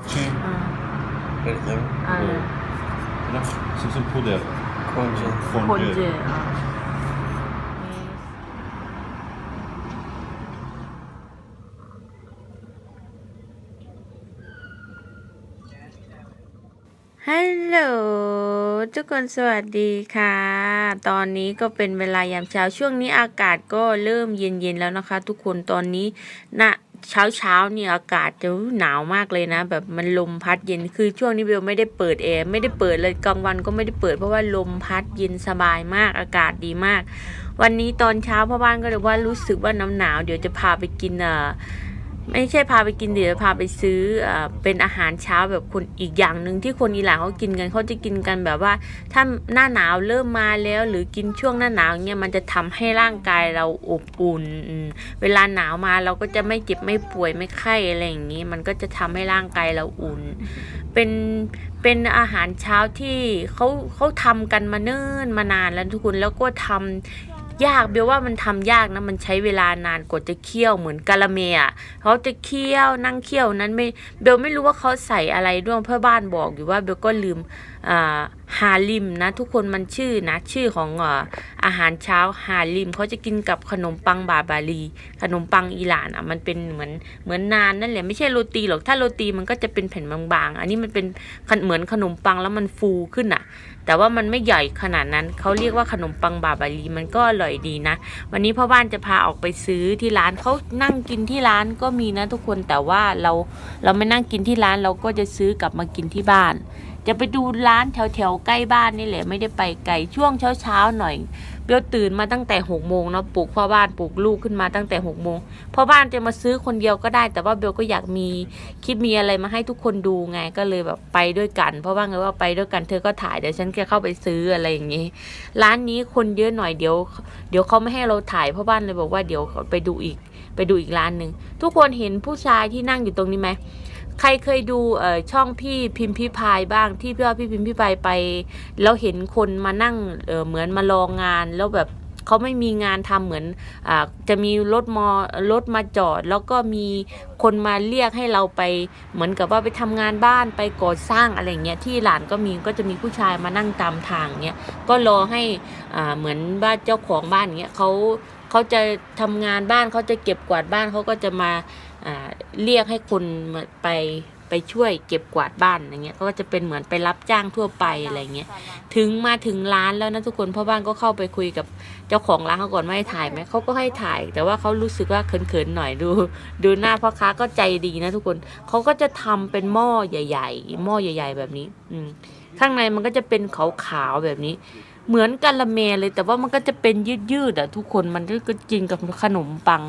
Чи Verdim. 아, 네. 그냥 무슨 포대 Konca. 곤즈. 아.ฮัลโหลทุกคนสวัสดีค่ะ ตอนนี้ก็เป็นเวลายามเช้าช่วงนี้อากาศก็เริ่มเย็นๆแล้วนะคะ ทุกคนตอนนี้ณ เช้าเช้าเนี่ยอากาศจะหนาวมากเลยนะ แบบมันลมพัดเย็นคือช่วงนี้เบลไม่ได้เปิดแอร์ไม่ได้เปิดเลยกลางวันก็ไม่ได้เปิดเพราะว่าลมพัดเย็นสบายมากอากาศดีมาก วันนี้ตอนเช้าพ่อบ้านก็เลยว่ารู้สึกว่าน้ำหนาวเดี๋ยวจะพาไปกินเอ่า ไม่ใช่พาไปกินเดี๋ยวพาไปซื้อเป็นอาหารเช้าแบบคนอีกอย่างหนึ่งที่คนอิหร่านเขากินกันเขาจะกินกันแบบว่า ถ้าหน้าหนาวเริ่มมาแล้ว หรือกินช่วงหน้าหนาวเนี่ยมันจะทำให้ร่างกายเราอบอุ่นเวลาหนาวมาเราก็จะไม่เจ็บไม่ป่วยไม่ไข้อะไรอย่างนี้ มันก็จะทำให้ร่างกายเราอุ่น เป็นเป็นอาหารเช้าที่เขาเขาทำกันมาเนิ่นมานานแล้วทุกคนแล้วก็ทำ ยากเบลว่ามันทำยากนะมันใช้เวลานานกว่าจะเคี่ยวเหมือนกะละเมอะเขาจะเคี่ยวนั่งเคี่ยวนั้นไม่เบลไม่รู้ว่าเขาใส่อะไรด้วยเพื่อบ้านบอกอยู่ว่าเบลก็ลืมอ่าฮาลิมนะ ทุกคนมันชื่อนะ ชื่อของอาอาหารเช้าฮาลิมเขาจะกินกับขนมปังบาบาลี ขนมปังอิหร่านอะมันเป็นเหมือนเหมือนนานนั่นแหละไม่ใช่โรตีหรอกถ้าโรตีมันก็จะเป็นแผ่นบางๆ อันนี้มันเป็นเหมือนขนมปังแล้วมันฟูขึ้นอะแต่ว่ามันไม่ใหญ่ขนาดนั้น เขาเรียกว่าขนมปังบาบาลีมันก็อร่อยดีนะ วันนี้พ่อบ้านจะพาออกไปซื้อที่ร้านเขานั่งกินที่ร้านก็มีนะทุกคนแต่ว่าเราเราไม่นั่งกินที่ร้านเราก็จะซื้อกลับมากินที่บ้าน จะไปดูร้านแถวๆใกล้บ้านนี่แหละไม่ได้ไปไกลช่วงเช้าๆหน่อย เบลตื่นมาตั้งแต่หกโมงเนาะปลุกพ่อบ้านปลุกลูกขึ้นมาตั้งแต่หกโมงพ่อบ้านจะมาซื้อคนเดียวก็ได้ แต่ว่าเบลก็อยากมีคลิปมีอะไรมาให้ทุกคนดูไงก็เลยแบบไปด้วยกัน เพราะว่าไงว่าไปด้วยกันเธอก็ถ่ายเดี๋ยวฉันจะเข้าไปซื้ออะไรอย่างงี้ ร้านนี้คนเยอะหน่อยเดี๋ยว เดี๋ยวเขาไม่ให้เราถ่ายพ่อบ้านเลยบอกว่าเดี๋ยวไปดูอีก ไปดูอีกร้านหนึ่งทุกคนเห็นผู้ชายที่นั่งอยู่ตรงนี้ไหม ใครเคยดูเอ่อช่องพี่พิมพ์พิพายบ้างที่พี่ว่าพี่พิมพ์พิพายไป แล้วเห็นคนมานั่งเออเหมือนมารองานแล้วแบบเขาไม่มีงานทำเหมือนอ่าจะมีรถมอรถมาจอด แล้วก็มีคนมาเรียกให้เราไปเหมือนกับว่าไปทำงานบ้านไปก่อสร้างอะไรเงี้ยที่หลานก็มีก็จะมีผู้ชายมานั่งตามทางเงี้ยก็รอให้อ่าเหมือนบ้านเจ้าของบ้านเงี้ยเขาเขาจะทำงานบ้านเขาจะเก็บกวาดบ้านเขาก็จะมา เรียกให้คนมาไปไปช่วยเก็บกวาดบ้านอย่างเงี้ยเขาก็จะเป็นเหมือนไปรับจ้างทั่วไปอะไรเงี้ยถึงมาถึงร้านแล้วนะทุกคนพ่อบ้านก็เข้าไปคุยกับเจ้าของร้านเขาก่อนว่าให้ถ่ายไหมเขาก็ให้ถ่าย แต่ว่าเขารู้สึกว่าเขินๆหน่อยดู ดูหน้าพ่อค้าก็ใจดีนะทุกคนเขาก็จะทำเป็นหม้อใหญ่ ๆ หม้อใหญ่ ๆ แบบนี้ อืข้างในมันก็จะเป็นขาวๆแบบนี้ เหมือนกะละเมเลย แต่ว่ามันก็จะเป็นยืดๆอะทุกคนมันก็กินกับขนมปัง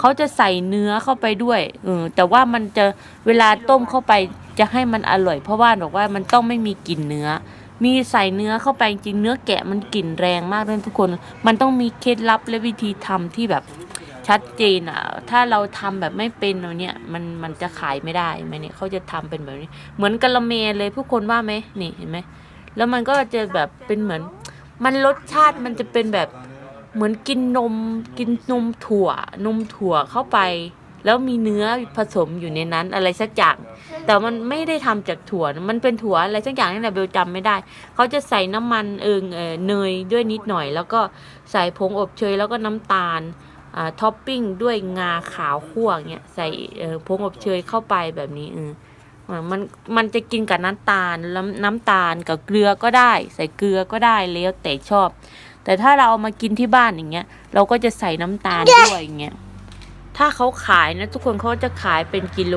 เขาจะใส่เนื้อเข้าไปด้วยเออแต่ว่ามันจะเวลาต้มเข้าไปจะให้มันอร่อย เพราะว่าบอกว่ามันต้องไม่มีกลิ่นเนื้อ มีใส่เนื้อเข้าไปจริงเนื้อแกะมันกลิ่นแรงมากเลยทุกคน มันต้องมีเคล็ดลับและวิธีทำที่แบบชัดเจนอะ ถ้าเราทำแบบไม่เป็นเราเนี่ยมันมันจะขายไม่ได้ไหมเนี่ยเขาจะทำเป็นแบบนี้ เหมือนกะละเมเลยผู้คนว่าไหมนี่เห็นไหมแล้วมันก็จะแบบเป็นเหมือน มันรสชาติมันจะเป็นแบบเหมือนกินนมกินนมถั่ว นมถั่วเข้าไป แล้วมีเนื้อผสมอยู่ในนั้นอะไรสักอย่าง แต่มันไม่ได้ทำจากถั่ว มันเป็นถั่วอะไรสักอย่างนี่แหละเบลจำไม่ได้ เขาจะใส่น้ำมันเอิงเอเนยด้วยนิดหน่อย แล้วก็ใส่ผงอบเชยแล้วก็น้ำตาลท็อปปิ้งด้วยงาขาวคั่วเงี้ยใส่ผงอบเชยเข้าไปแบบนี้อออ่า มันมันจะกินกับน้ำตาลแล้วน้ำตาลกับเกลือก็ได้ ใส่เกลือก็ได้แล้วแต่ชอบ แต่ถ้าเราเอามากินที่บ้านอย่างเงี้ย เราก็จะใส่น้ำตาลด้วยอย่างเงี้ยถ้าเขาขายนะทุกคนเขาจะขายเป็นกิโล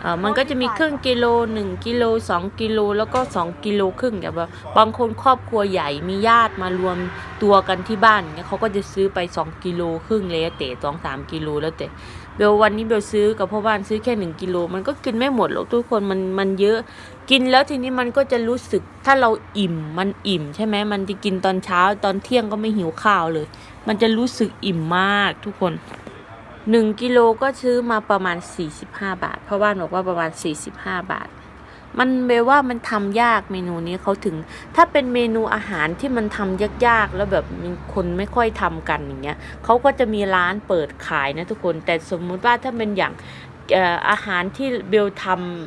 เอ่อมันก็จะมีครึ่งกิโลหนึ่งกิโลสองกิโลแล้วก็สองกิโลครึ่งแบบว่าบางคนครอบครัวใหญ่มีญาติมารวมตัวกันที่บ้านเงี้ยเขาก็จะซื้อไปสองกิโลครึ่งเลยแต่สองสามกิโลแล้วแต่ เบลวันนี้เบลซื้อกับพ่อบ้านซื้อแค่หนึ่งกิโลมันก็กินไม่หมดหรอกทุกคนมันมันเยอะ กินแล้วทีนี้มันก็จะรู้สึกถ้าเราอิ่มมันอิ่ม ใช่ไหมมันจะกินตอนเช้าตอนเที่ยงก็ไม่หิวข้าวเลย มันจะรู้สึกอิ่มมากทุกคนหนึ่งกิโลก็ซื้อมาประมาณ45บาทพ่อบ้านบอกว่าประมาณ45บาท มันเบลว่ามันทำยากเมนูนี้เขาถึง ถ้าเป็นเมนูอาหารที่มันทำยากๆ แล้วแบบคนไม่ค่อยทำกันอย่างเงี้ยเขาก็จะมีร้านเปิดขายนะทุกคน แต่สมมุติว่าถ้าเป็นอย่างอาหารที่เบลท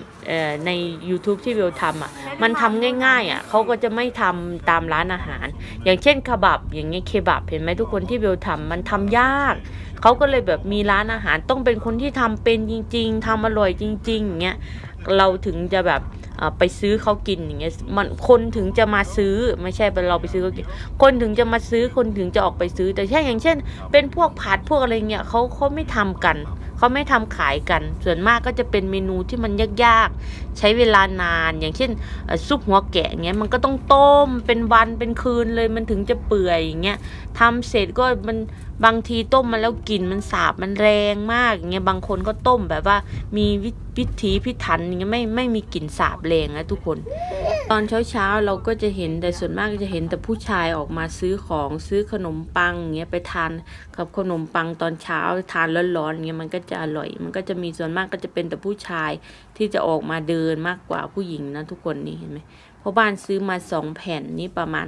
ำใน YouTube ที่เบลทำอะมันทำง่ายๆอะเขาก็จะไม่ทำตามร้านอาหาร อย่างเช่นคบับอย่างเงี้ยเคบับเห็นไหมทุกคนที่เบลทำมันทำยากเขาก็เลยแบบมีร้านอาหารต้องเป็นคนที่ทำเป็นจริง ๆทำอร่อยจริงๆอย่างเงี้ย เราถึงจะแบบไปซื้อเขากินอย่างเงี้ยมันคนถึงจะมาซื้อไม่ใช่เป็นเราไปซื้อเขากินคนถึงจะมาซื้อคนถึงจะออกไปซื้อ แต่ใช่อย่างเช่น เป็นพวกผัดพวกอะไรเงี้ยเขาเขาไม่ทำกันเขาไม่ทำขายกัน ส่วนมากก็จะเป็นเมนูที่มันยากๆ ใช้เวลานาน อย่างเช่นซุปหัวแกะเงี้ยมันก็ต้องต้มเป็นวันเป็นคืนเลยมันถึงจะเปื่อยอย่างเงี้ยทำเสร็จก็มัน บางทีต้มมาแล้วกลิ่นมันสาบมันแรงมากอย่างเงี้ยบางคนก็ต้มแบบว่ามีวิถีพิถันอย่างเงี้ยไม่ไม่มีกลิ่นสาบแรงนะทุกคน ตอนเช้าๆเราก็จะเห็นแต่ส่วนมากจะเห็นแต่ผู้ชายออกมาซื้อของซื้อขนมปังอย่างเงี้ยไปทานกับขนมปังตอนเช้าทานร้อนๆอย่างเงี้ยมันก็จะอร่อย มันก็จะมีส่วนมากก็จะเป็นแต่ผู้ชายที่จะออกมาเดินมากกว่าผู้หญิงนะทุกคนนี่เห็นไหมเพราะบ้านซื้อมาสองแผ่นนี่ประมาณ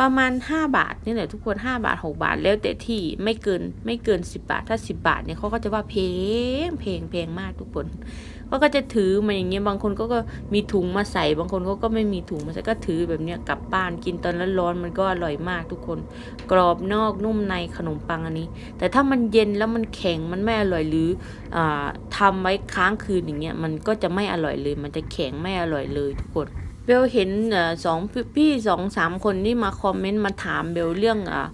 ประมาณ 5 บาทนี่แหละทุกคน 5 บาท 6 บาท แล้วแต่ที่ไม่เกินไม่เกิน 10 บาท ถ้า 10 บาทเนี่ยเขาก็จะว่าเพงเพงเพงมากทุกคนเขาก็จะถือมาอย่างเงี้ยบางคนก็ก็มีถุงมาใส่บางคนเขาก็ไม่มีถุงมาใส่ก็ถือแบบเนี้ยกลับบ้านกินตอนร้อนๆมันก็อร่อยมากทุกคน กรอบนอกนุ่มในขนมปังอันนี้ แต่ถ้ามันเย็นแล้วมันแข็งมันไม่อร่อยหรืออาทำไว้ค้างคืนอย่างเงี้ยมันก็จะไม่อร่อยเลย มันจะแข็งไม่อร่อยเลยทุกคน เบลเห็นอ่อสองพี่สองสามคนที่มาคอมเมนต์มาถามเบลเรื่องอ่า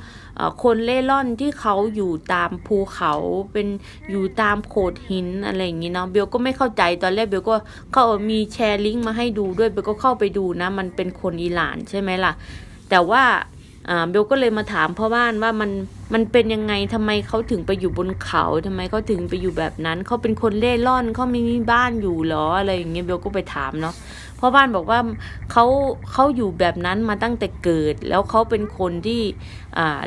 คนเล่ร่อนที่เขาอยู่ตามภูเขาเป็นอยู่ตามโขดหินอะไรอย่างงี้เนาะเบลก็ไม่เข้าใจตอนแรกเบลก็เขามีแชร์ลิงก์มาให้ดูด้วยเบลก็เข้าไปดูนะ มันเป็นคนอิหร่านใช่ไหมล่ะ แต่ว่าอ่าเบลก็เลยมาถามพ่อบ้านว่ามันมันเป็นยังไงทำไมเขาถึงไปอยู่บนเขาทำไมเขาถึงไปอยู่แบบนั้นเขาเป็นคนเล่ร่อนเขาไม่มีบ้านอยู่หรออะไรอย่างเงี้ยเบลก็ไปถามเนาะ พ่อบ้านบอกว่าเขาเขาอยู่แบบนั้นมาตั้งแต่เกิด แล้วเขาเป็นคนที่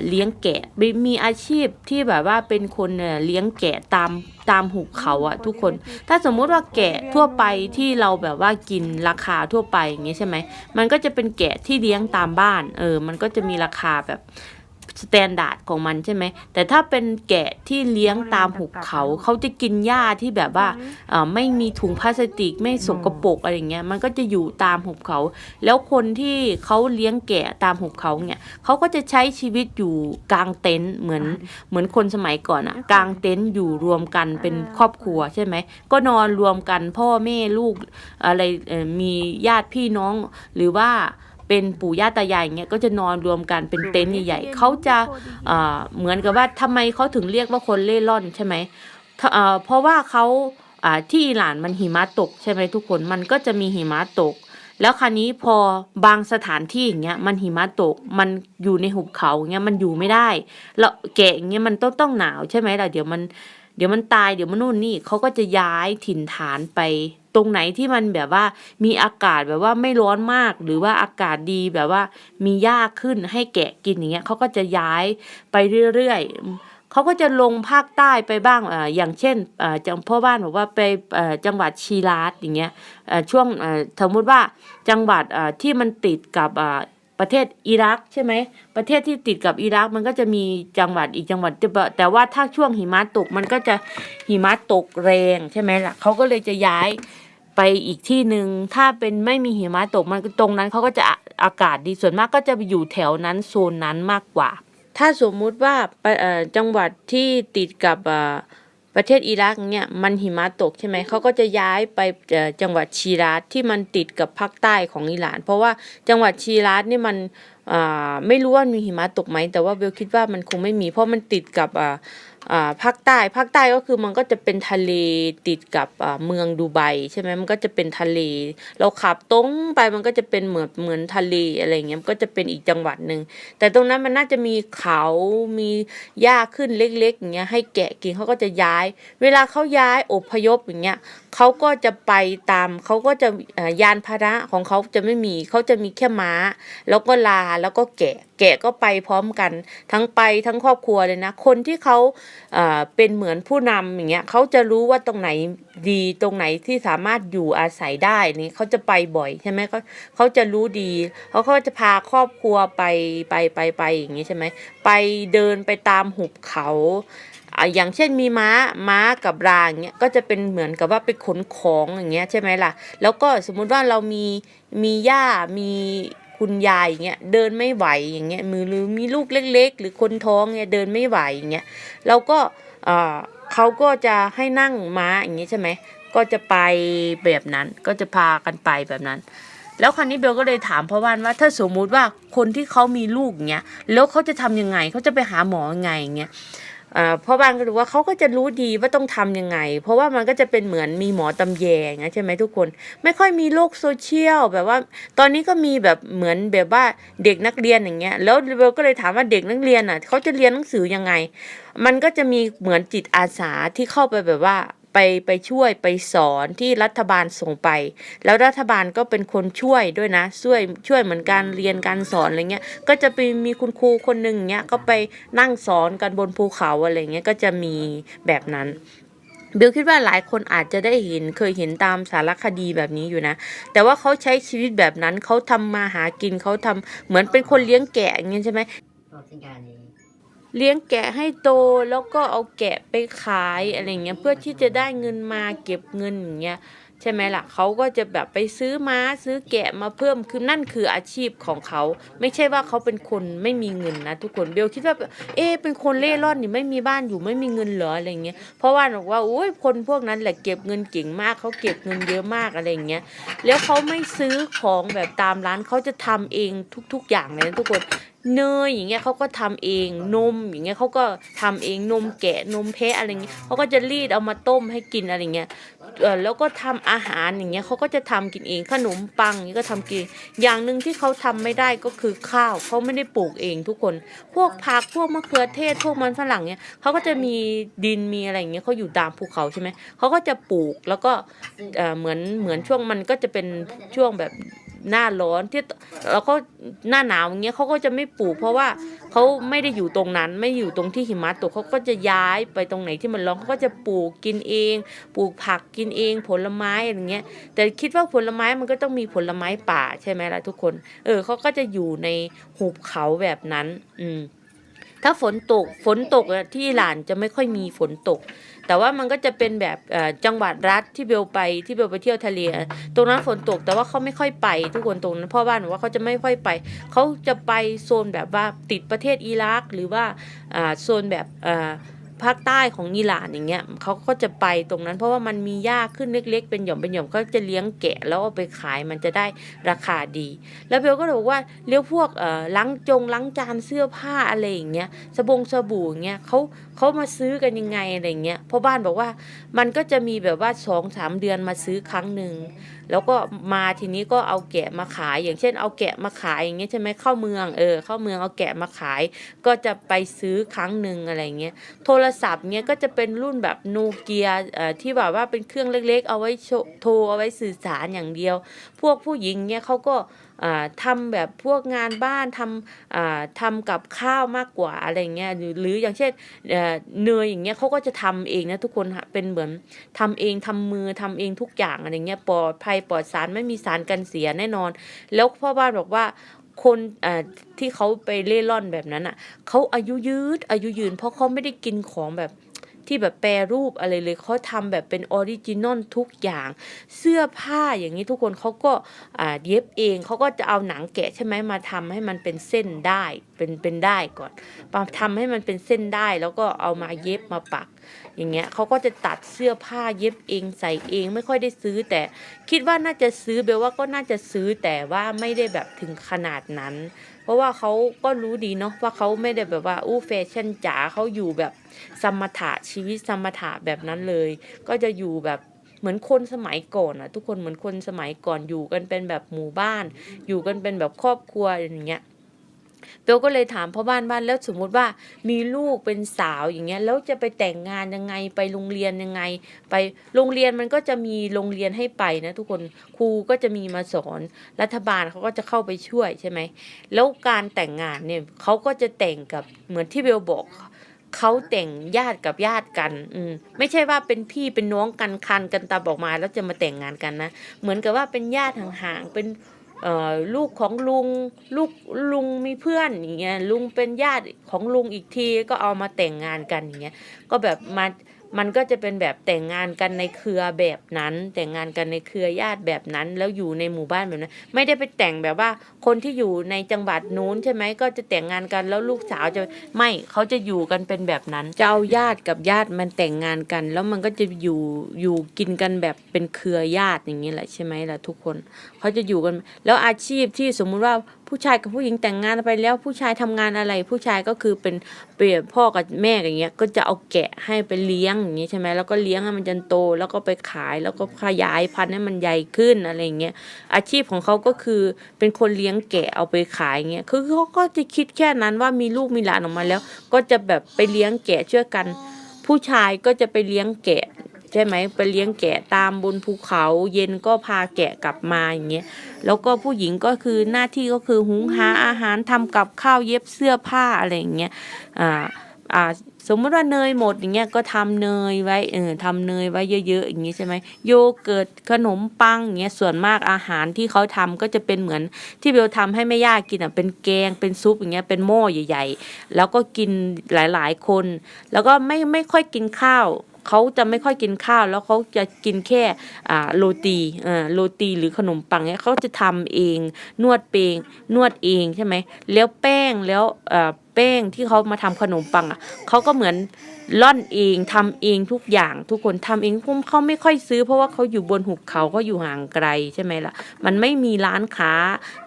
เลี้ยงแกะมีมีอาชีพที่แบบว่าเป็นคนเลี้ยงแกะตามตามหุบเขาอะทุกคน ถ้าสมมุติว่าแกะทั่วไปที่เราแบบว่ากินราคาทั่วไปอย่างเงี้ใช่ไหมมันก็จะเป็นแกะที่เลี้ยงตามบ้าน เออ มันก็จะมีราคาแบบ สแตนดาร์ดของมันใช่ไหม แต่ถ้าเป็นแกะที่เลี้ยงตามหุบเขา เขาจะกินหญ้าที่แบบว่าอ่าไม่มีถุงพลาสติกไม่สกปรกอะไรเงี้ย มันก็จะอยู่ตามหุบเขา แล้วคนที่เขาเลี้ยงแกะตามหุบเขาเนี่ยเขาก็จะใช้ชีวิตอยู่กลางเต็นท์เหมือนเหมือนคนสมัยก่อนอะกลางเต็นท์อยู่รวมกันเป็นครอบครัวใช่ไหม ก็นอนรวมกันพ่อแม่ลูกอะไรเอ่อมีญาติพี่น้องหรือว่า เป็นปู่ย่าตายายอย่างเงี้ยก็จะนอนรวมกันเป็นเต็นท์ใหญ่ๆเขาจะอ่าเหมือนกับว่าทำไมเขาถึงเรียกว่าคนเล่ร่อนใช่ไหมถ้าเอ่อเพราะว่าเขาอ่าที่อิหร่านมันหิมะตกใช่ไหมทุกคนมันก็จะมีหิมะตก แล้วคราวนี้พอบางสถานที่อย่างเงี้ยมันหิมะตกมันอยู่ในหุบเขาอย่างเงี้ยมันอยู่ไม่ได้แล้วแกะอย่างเงี้ยมันต้องต้องหนาวใช่ไหมล่ะเดี๋ยวมันเดี๋ยวมันตายเดี๋ยวมันนู่นนี่เขาก็จะย้ายถิ่นฐานไปต รงไหนที่มันแบบว่ามีอากาศแบบว่าไม่ร้อนมาก หรือว่าอากาศดีแบบว่ามีหญ้าขึ้นให้แกะกินอย่างเงี้ยเขาก็จะย้ายไปเรื่อยๆเขาก็จะลงภาคใต้ไปบ้างอ่าอย่างเช่นอ่าจังพ่อบ้านบอกว่าไปอ่อจังหวัดชีราดอย่างเงี้ยอ่อช่วงอ่อสมมติว่าจังหวัดอ่าที่มันติดกับอ่าประเทศอิรักใช่ไหมประเทศที่ติดกับอิรักมันก็จะมีจังหวัดอีกจังหวัดแต่ว่าแต่ว่าถ้าช่วงหิมะตกมันก็จะหิมะตกแรงใช่ไหมล่ะเขาก็เลยจะย้าย ไปอีกที่หนึ่งถ้าเป็นไม่มีหิมะตกมันตรงนั้นเขาก็จะอากาศดีส่วนมากก็จะไปอยู่แถวนั้นโซนนั้นมากกว่า ถ้าสมมุติว่าจังหวัดที่ติดกับประเทศอิรักเนี่ยมันหิมะตกใช่ไหมเขาก็จะย้ายไปจังหวัดชีราดที่มันติดกับภาคใต้ของอิหร่าน เพราะว่าจังหวัดชีราดนี่มันไม่รู้ว่ามีหิมะตกไหมแต่ว่าเบลคิดว่ามันคงไม่มี เพราะมันติดกับอ ภาคใต้ภาคใต้ก็คือมันก็จะเป็นทะเลติดกับอ่าเมืองดูไบใช่ไหมมันก็จะเป็นทะเล เราขับตรงไปมันก็จะเป็นเหมือนเหมือนทะเลอะไรเงี้ยมันก็จะเป็นอีกจังหวัดหนึ่งแต่ตรงนั้นมันน่าจะมีเขามีหญ้าขึ้นเล็กๆอย่างเงี้ยให้แกะกินเขาก็จะย้าย เวลาเขาย้ายอพยพอย่างเงี้ยเขาก็จะไปตามเขาก็จะยานพาหนะของเขาจะไม่มีเขาจะมีแค่ม้า แล้วก็ลาแล้วก็แกะ แกะก็ไปพร้อมกัน ทั้งไปทั้งครอบครัวเลยนะ คนที่เขาเป็นเหมือนผู้นำอย่างเงี้ยเขาจะรู้ว่าตรงไหนดีตรงไหนที่สามารถอยู่อาศัยได้นี่เขาจะไปบ่อยใช่ไหมเขาเขาจะรู้ดีเขาก็จะพาครอบครัวไปไปไปไปอย่างงี้ใช่ไหมไปเดินไปตามหุบเขา อ่าอย่างเช่นมีม้าม้ากับรางเงี้ยก็จะเป็นเหมือนกับว่าไปขนของอย่างเงี้ยใช่ไหมล่ะ แล้วก็สมมุติว่าเรามีมีย่ามีคุณยายอย่างเงี้ยเดินไม่ไหวอย่างเงี้ยมือหรือมีลูกเล็ก ๆ หรือคนท้องเนี่ยเดินไม่ไหวอย่างเงี้ยเราก็อ่าเขาก็จะให้นั่งม้าอย่างเงี้ยใช่ไหมก็จะไปแบบนั้นก็จะพากันไปแบบนั้น แล้วคราวนี้เบลก็เลยถามพ่อบ้านว่า ถ้าสมมุติว่าคนที่เขามีลูกเงี้ยแล้วเขาจะทำยังไงเขาจะไปหาหมอยังไงอย่างเงี้ย พ่อบ้านก็รู้ว่าเขาก็จะรู้ดีว่าต้องทำยังไง เพราะว่ามันก็จะเป็นเหมือนมีหมอตำแยงนะใช่ไหมทุกคน ไม่ค่อยมีโลกโซเชียลแบบว่า ตอนนี้ก็มีแบบเหมือนแบบว่าเด็กนักเรียนอย่างเงี้ย แล้วเบลก็เลยถามว่าเด็กนักเรียนอะเขาจะเรียนหนังสือยังไง มันก็จะมีเหมือนจิตอาสาที่เข้าไปแบบว่า ไปไปช่วยไปสอนที่รัฐบาลส่งไป แล้วรัฐบาลก็เป็นคนช่วยด้วยนะ ช่วยช่วยเหมือนการเรียนการสอนอะไรเงี้ยก็จะไปมีคุณครูคนหนึ่งเงี้ยก็ไปนั่งสอนกันบนภูเขาอะไรเงี้ยก็จะมีแบบนั้นเบลคิดว่าหลายคนอาจจะได้เห็นเคยเห็นตามสารคดีแบบนี้อยู่นะ แต่ว่าเขาใช้ชีวิตแบบนั้นเขาทำมาหากินเขาทำเหมือนเป็นคนเลี้ยงแกะอย่างเงี้ยใช่ไหม เลี้ยงแกะให้โตแล้วก็เอาแกะไปขายอะไรเงี้ยเพื่อที่จะได้เงินมาเก็บเงินอย่างเงี้ยใช่ไหมล่ะเขาก็จะแบบไปซื้อม้าซื้อแกะมาเพิ่มคือนั่นคืออาชีพของเขา ไม่ใช่ว่าเขาเป็นคนไม่มีเงินนะทุกคนเบลคิดว่าเอ๊เป็นคนเล่ร่อนนี่ไม่มีบ้านอยู่ไม่มีเงินเหรออะไรเงี้ยเพราะว่าบอกว่าโอ้ยคนพวกนั้นแหละเก็บเงินเก่งมากเขาเก็บเงินเยอะมากอะไรเงี้ยแล้วเขาไม่ซื้อของแบบตามร้านเขาจะทำเองทุก ๆ อย่างเลยนะทุกคน เนยอย่างเงี้ยเขาก็ทำเองนมอย่างเงี้ยเขาก็ทำเองนมแกะนมแพะอะไรเงี้ยเขาก็จะรีดเอามาต้มให้กินอะไรเงี้ยเออแล้วก็ทำอาหารอย่างเงี้ยเขาก็จะทำกินเองขนมปังอย่างเงี้ยก็ทำกินเองอย่างหนึ่งที่เขาทำไม่ได้ก็คือข้าวเขาไม่ได้ปลูกเองทุกคน พวกผักพวกมะเขือเทศพวกมันฝรั่งเนี้ยเขาก็จะมีดินมีอะไรอย่างเงี้ยเขาอยู่ตามภูเขาใช่ไหมเขาก็จะปลูกแล้วก็เออเหมือนเหมือนช่วงมันก็จะเป็นช่วงแบบ หน้าร้อนที่แล้วก็หน้าหนาวอย่างเงี้ยเขาก็จะไม่ปลูก เพราะว่าเขาไม่ได้อยู่ตรงนั้น ไม่อยู่ตรงที่หิมะตกเขาก็จะย้ายไปตรงไหนที่มันร้อนเขาก็จะปลูกกินเอง ปลูกผักกินเอง ผลไม้อะไรเงี้ย แต่คิดว่าผลไม้มันก็ต้องมีผลไม้ป่าใช่ไหมล่ะทุกคน เออเขาก็จะอยู่ในหุบเขาแบบนั้น อืมถ้าฝนตกฝนตกที่หร่านจะไม่ค่อยมีฝนตก แต่ว่ามันก็จะเป็นแบบจังหวัดรัฐที่เบลไปที่เบลไปเที่ยวทะเลตรงนั้นฝนตกแต่ว่าเขาไม่ค่อยไป ทุกคนตรงนั้นพ่อบ้านบอกว่าเขาจะไม่ค่อยไปเขาจะไปโซนแบบว่าติดประเทศอิรัก หรือว่าโซนแบบภาคใต้ของอิหร่านอย่างเงี้ยเขาก็จะไปตรงนั้น เพราะว่ามันมีหญ้าขึ้นเล็ก ๆ เป็นหย่อมเป็นหย่อมก็จะเลี้ยงแกะแล้วเอาไปขายมันจะได้ราคาดี แล้วเบลก็เลยบอกว่าเลี้ยวพวกล้างจงล้างจานเสื้อผ้าอะไรอย่างเงี้ยสบงสบู่อย่างเงี้ยเขา เขามาซื้อกันยังไงอะไรเงี้ยพ่อบ้านบอกว่ามันก็จะมีแบบว่าสองสามเดือนมาซื้อครั้งหนึ่งแล้วก็มาทีนี้ก็เอาแกะมาขาย อย่างเช่น เอาแกะมาขายอย่างเงี้ยใช่ไหมเข้าเมืองเออเข้าเมืองเอาแกะมาขาย ก็จะไปซื้อครั้งหนึ่งอะไรเงี้ยโทรศัพท์เงี้ยก็จะเป็นรุ่นแบบโนเกียที่แบบว่าเป็นเครื่องเล็ก ๆ เอาไว้โทรเอาไว้สื่อสารอย่างเดียว พวกผู้หญิงเนี่ยเขาก็ ทำแบบพวกงานบ้านทำอ่าทำกับข้าวมากกว่าอะไรเงี้ยหรืออย่างเช่นเนยอย่างเงี้ยเขาก็จะทำเองนะทุกคนเป็นเหมือนทำเองทำมือทำเองทุกอย่างอะไรเงี้ยปลอดภัยปลอดสารไม่มีสารกันเสียแน่นอน แล้วพ่อบ้านบอกว่าคนที่เขาไปเล่ร่อนแบบนั้นอะเขาอายุยืดอายุยืนเพราะเขาไม่ได้กินของแบบ ที่แบบแปรรูปอะไรเลยเขาทำแบบเป็นออริจินอลทุกอย่าง เสื้อผ้าอย่างนี้ทุกคนเขาก็เย็บเองเขาก็จะเอาหนังแกะใช่ไหมมาทำให้มันเป็นเส้นได้ เป็นเป็นได้ก่อนมาทำให้มันเป็นเส้นได้แล้วก็เอามาเย็บมาปัก อย่างเงี้ยเขาก็จะตัดเสื้อผ้าเย็บเองใส่เองไม่ค่อยได้ซื้อแต่คิดว่าน่าจะซื้อเบลว่าก็น่าจะซื้อแต่ว่าไม่ได้แบบถึงขนาดนั้น เพราะว่าเขาก็รู้ดีเนาะว่าเขาไม่ได้แบบว่าอู้แฟชั่นจ๋าเขาอยู่แบบสมถะชีวิตสมถะแบบนั้นเลย ก็จะอยู่แบบเหมือนคนสมัยก่อนอะทุกคนเหมือนคนสมัยก่อนอยู่กันเป็นแบบหมู่บ้าน อยู่กันเป็นแบบครอบครัวอย่างเงี้ย เบลก็เลยถามพ่อบ้านบ้านแล้วสมมุติว่ามีลูกเป็นสาวอย่างเงี้ยแล้วจะไปแต่งงานยังไงไปโรงเรียนยังไง ไปโรงเรียนมันก็จะมีโรงเรียนให้ไปนะทุกคนครูก็จะมีมาสอนรัฐบาลเขาก็จะเข้าไปช่วยใช่ไหมแล้วการแต่งงานเนี่ยเขาก็จะแต่งกับเหมือนที่เบลบอกเขาแต่งญาติกับญาติกัน อืม ไม่ใช่ว่าเป็นพี่เป็นน้องกันคันกันตาบอกมาแล้วจะมาแต่งงานกันนะ เหมือนกับว่าเป็นญาติห่างๆ เป็น ลูกของลุงลูกลุงมีเพื่อนอย่างเงี้ยลุงเป็นญาติของลุงอีกทีก็เอามาแต่งงานกันอย่างเงี้ยก็แบบมามันก็จะเป็นแบบแต่งงานกันในเครือแบบนั้น แต่งงานกันในเครือญาติแบบนั้น แล้วอยู่ในหมู่บ้านแบบนั้น ไม่ได้ไปแต่งแบบว่า คนที่อยู่ในจังหวัดนู้นใช่ไหมก็จะแต่งงานกันแล้วลูกสาวจะไม่เขาจะอยู่กันเป็นแบบนั้นจะเอาญาติกับญาติมันแต่งงานกัน แล้วมันก็จะอยู่อยู่กินกันแบบเป็นเครือญาติอย่างนี้แหละใช่ไหมล่ะทุกคนเขาจะอยู่กัน แล้วอาชีพที่สมมุติว่าผู้ชายกับผู้หญิงแต่งงานไปแล้วผู้ชายทำงานอะไร ผู้ชายก็คือเป็นเปรียบพ่อกับแม่อย่างเงี้ยก็จะเอาแกะให้ไปเลี้ยงอย่างเงี้ยใช่ไหมแล้วก็เลี้ยงให้มันจนโต แล้วก็ไปขายแล้วก็ขยายพันธุ์ให้มันใหญ่ขึ้นอะไรอย่างเงี้ยอาชีพของเขาก็คือเป็นคนเลี้ยงแกะเอาไปขายเงี้ยคือเขาก็จะคิดแค่นั้นว่ามีลูกมีหลานออกมาแล้ว ก็จะแบบไปเลี้ยงแกะช่วยกัน ผู้ชายก็จะไปเลี้ยงแกะ ใช่ไหมไปเลี้ยงแกะตามบนภูเขา เย็นก็พาแกะกลับมาอย่างเงี้ยแล้วก็ผู้หญิงก็คือหน้าที่ก็คือหุงหาอาหารทำกับข้าวเย็บเสื้อผ้าอะไรอย่างเงี้ยอ่าอ่าสมมติว่าเนยหมดอย่างเงี้ยก็ทำเนยไว้เออทำเนยไว้เยอะๆอย่างงี้ใช่ไหมโยเกิร์ตขนมปังอย่างเงี้ยส่วนมากอาหารที่เขาทำก็จะเป็นเหมือนที่เบลทำให้แม่ย่ากินอะเป็นแกงเป็นซุปอย่างเงี้ยเป็นหม้อใหญ่ ๆ แล้วก็กินหลายๆคน แล้วก็ไม่ไม่ค่อยกินข้าวเขาจะไม่ค่อยกินข้าวแล้วเขาจะกินแค่อ่าโรตีอ่าโรตีหรือขนมปังเนี่ยเขาจะทำเอง นวดเปงนวดเองใช่ไหมแล้วแป้งแล้วอ่อแป้งที่เขามาทำขนมปังอะเขาก็เหมือนร่อนเองทำเองทุกอย่างทุกคนทำเองพวกเขาไม่ค่อยซื้อ เพราะว่าเขาอยู่บนหุบเขาเขาอยู่ห่างไกลใช่ไหมล่ะ มันไม่มีร้านค้า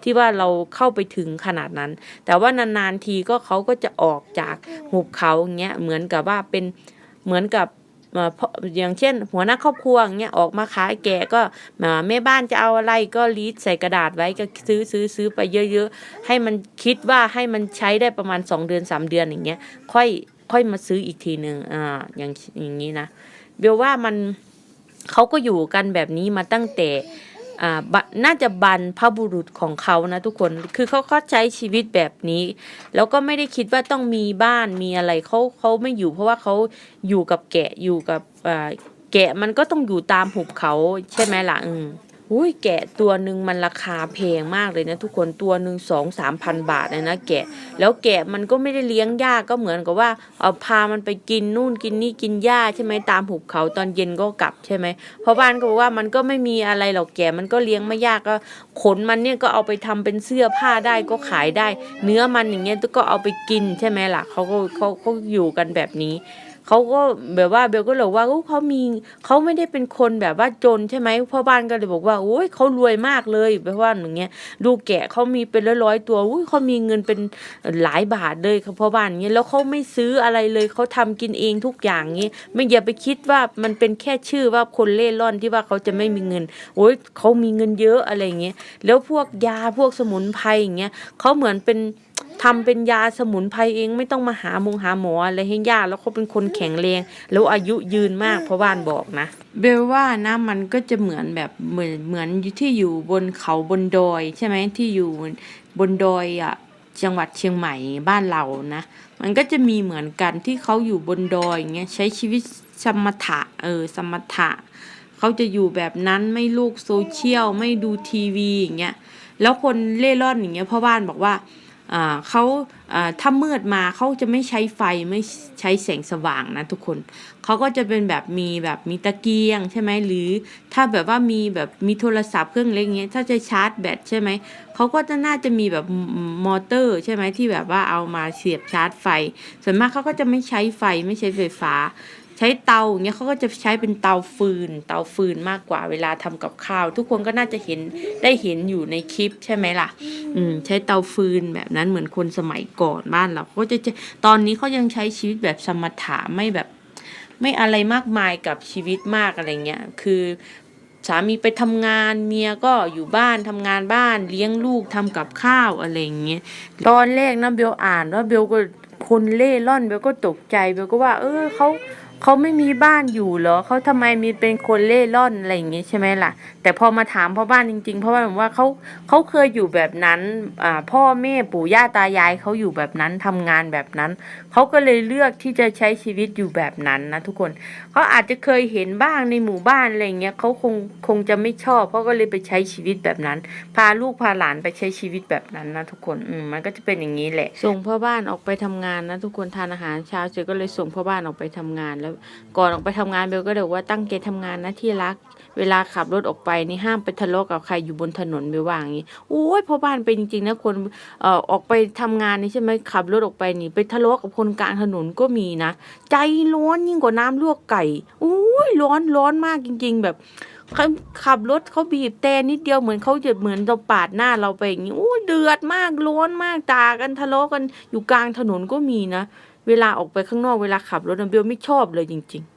ที่ว่าเราเข้าไปถึงขนาดนั้น แต่ว่านานๆทีก็เขาก็จะออกจากหุบเขาอย่างเงี้ยเหมือนกับว่าเป็นเหมือนกับ อย่างเช่น หัวหน้าครอบครัวอย่างเงี้ยออกมาขายแกก็แม่บ้านจะเอาอะไรก็รีดใส่กระดาษไว้ก็ซื้อซื้อซื้อไปเยอะ ๆ ให้มันคิดว่าให้มันใช้ได้ประมาณ 2 เดือน 3 เดือนอย่างเงี้ยค่อยค่อยมาซื้ออีกทีหนึ่งอ่าอย่างอย่างนี้นะเบลว่ามันเขาก็อยู่กันแบบนี้มาตั้งแต่ น่าจะบรรพบุรุษของเขานะทุกคนคือเขาก็ใช้ชีวิตแบบนี้ แล้วก็ไม่ได้คิดว่าต้องมีบ้านมีอะไรเขาเขาไม่อยู่ เพราะว่าเขาอยู่กับแกะอยู่กับแกะมันก็ต้องอยู่ตามหุบเขาใช่ไหมล่ะอืม อุ้ยแกะตัวหนึ่งมันราคาแพงมากเลยนะทุกคนตัวหนึ่งสองสามพันบาทเลยนะแกะ แล้วแกะมันก็ไม่ได้เลี้ยงยากก็เหมือนกับว่าเอาพามันไปกินนู่นกินนี่กินหญ้าใช่ไหมตามหุบเขาตอนเย็นก็กลับใช่ไหมเพราะบ้านก็บอกว่ามันก็ไม่มีอะไรหรอกแกะมันก็เลี้ยงไม่ยากก็ขนมันเนี่ยก็เอาไปทำเป็นเสื้อผ้าได้ก็ขายได้ เนื้อมันอย่างเงี้ยก็เอาไปกินใช่ไหมล่ะเขาก็เขาเขาอยู่กันแบบนี้ เขาก็แบบว่าเบลก็เลยว่าเขามีเขาไม่ได้เป็นคนแบบว่าจนใช่ไหมพ่อบ้านก็เลยบอกว่าโอ้ยเขารวยมากเลยแบบว่าอย่างเงี้ยดูแกะเขามีเป็นร้อยๆตัวอุ้ยเขามีเงินเป็นหลายบาทเลยพ่อบ้านเงี้ยแล้วเขาไม่ซื้ออะไรเลยเขาทำกินเองทุกอย่างงี้ยไม่อย่าไปคิดว่ามันเป็นแค่ชื่อว่าคนเล่ร่อนที่ว่าเขาจะไม่มีเงินโอ้ยเขามีเงินเยอะอะไรอย่างเงี้ยแล้วพวกยาพวกสมุนไพรอย่างเงี้ยเขาเหมือนเป็น ทำเป็นยาสมุนไพรเองไม่ต้องมาหามงหาหมออะไรให้ยากแล้วเขาเป็นคนแข็งแรง แล้วอายุยืนมากเพราะบ้านบอกนะ เบลว่านะมันก็จะเหมือนแบบเหมือนเหมือนที่อยู่บนเขาบนดอยใช่ไหมที่อยู่บนดอยอะจังหวัดเชียงใหม่บ้านเรานะ มันก็จะมีเหมือนกันที่เขาอยู่บนดอยอย่างเงี้ยใช้ชีวิตสมถะเออสมถะเขาจะอยู่แบบนั้นไม่ลูกโซเชียลไม่ดูทีวีอย่างเงี้ยแล้วคนเล่ร่อนอย่างเงี้ยพ่อบ้านบอกว่า เขาถ้ามืดมาเขาจะไม่ใช้ไฟไม่ใช้แสงสว่างนะทุกคนเขาก็จะเป็นแบบมีแบบมีตะเกียงใช่ไหมหรือถ้าแบบว่ามีแบบมีโทรศัพท์เครื่องเล็กเงี้ยถ้าจะชาร์จแบตใช่ไหมเขาก็จะน่าจะมีแบบมอเตอร์ใช่ไหมที่แบบว่าเอามาเสียบชาร์จไฟ ส่วนมากเขาก็จะไม่ใช้ไฟไม่ใช้ไฟฟ้า ใช้เตาอย่างเงี้ยเขาก็จะใช้เป็นเตาฟืน เตาฟืนมากกว่าเวลาทำกับข้าว ทุกคนก็น่าจะเห็นได้เห็นอยู่ในคลิปใช่ไหมล่ะ อืมใช้เตาฟืนแบบนั้นเหมือนคนสมัยก่อนบ้านเราเขาก็จะจะตอนนี้เขายังใช้ชีวิตแบบสมถะไม่แบบ ไม่อะไรมากมายกับชีวิตมากอะไรเงี้ยคือสามีไปทำงานเมียก็อยู่บ้านทำงานบ้านเลี้ยงลูกทำกับข้าวอะไรเงี้ยตอนแรกนะเบลอ่านว่าเบลก็คนเล่ร่อนเบลก็ตกใจเบลก็ว่า เออเขา เขาไม่มีบ้านอยู่เหรอเขาทำไมมีเป็นคนเล่ร่อนอะไรอย่างงี้ใช่ไหมล่ะ แต่พอมาถามพ่อบ้านจริงๆพ่อบ้านบอกว่าเขาเขาเคยอยู่แบบนั้นอ่าพ่อแม่ปู่ย่าตายายเขาอยู่แบบนั้นทำงานแบบนั้นเขาก็เลยเลือกที่จะใช้ชีวิตอยู่แบบนั้นนะทุกคนเขาอาจจะเคยเห็นบ้างในหมู่บ้านอะไรอย่างเงี้ยเขาคงคงจะไม่ชอบเขาก็เลยไปใช้ชีวิตแบบนั้น พาลูกพาหลานไปใช้ชีวิตแบบนั้นนะทุกคนอืมมันก็จะเป็นอย่างนี้แหละส่งพ่อบ้านออกไปทำงานนะทุกคนทานอาหารเช้าเสร็จก็เลยส่งพ่อบ้านออกไปทำงานแล้วก่อนออกไปทำงานเบลก็เลยบอกว่าตั้งใจทำงานนะที่รัก เวลาขับรถออกไปนี่ห้ามไปทะเลาะกับใครอยู่บนถนนเบลว่าอย่างนี้โอ้ยพ่อบ้านเป็นจริงๆนะคนเอ่อออกไปทำงานนี่ใช่ไหมขับรถออกไปนี่ ไปทะเลาะกับคนกลางถนนก็มีนะ ใจร้อนยิ่งกว่าน้ำลวกไก่โอ้ยร้อนร้อนมากจริง ๆ แบบเขาขับรถเขาบีบแต่นิดเดียวเหมือนเขาจะเหมือนจะปาดหน้าเราไปอย่างนี้โอ้ยเดือดมากร้อนมากตากันทะเลาะกันอยู่กลางถนนก็มีนะ เวลาออกไปข้างนอกเวลาขับรถนะเบลไม่ชอบเลยจริง ๆ